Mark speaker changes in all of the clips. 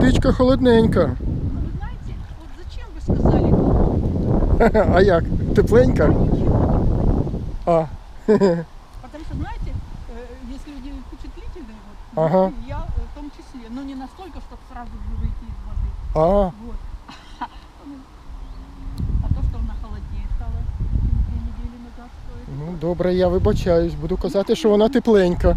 Speaker 1: водичка холодненька.
Speaker 2: Ну, вы знаете, вот зачем вы сказали?
Speaker 1: А як? Тепленька?
Speaker 2: Ничего.
Speaker 1: А.
Speaker 2: Потому что, знаете, э, если люди впечатлительные, вот,
Speaker 1: Ага.
Speaker 2: и я э, в том числе, но не настолько, чтобы сразу же выйти из воды.
Speaker 1: А,
Speaker 2: Вот. А то, что она холоднее стала, чем две недели назад стоит.
Speaker 1: ну добре, я вибачаюсь. Буду казати, що вона тепленька.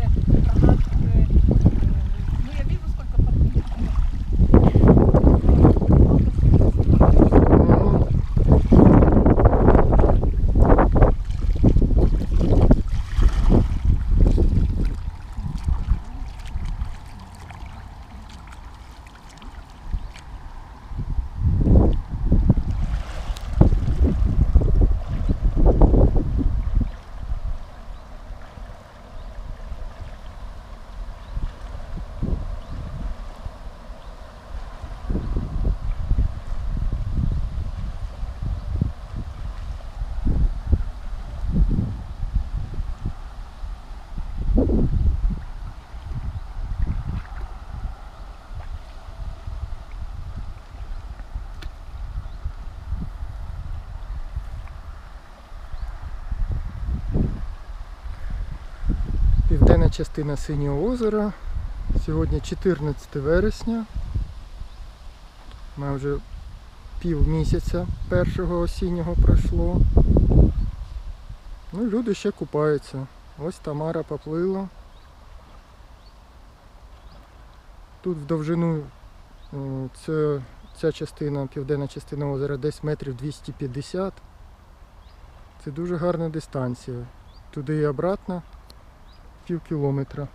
Speaker 1: частина Синього озера. Сьогодні 14 вересня. Ми вже пів місяця першого осіннього пройшло. Ну, люди ще купаються. Ось Тамара поплила. Тут в довжину о, це, ця частина, південна частина озера десь метрів 250. Це дуже гарна дистанція. Туди і обратно пів кілометра.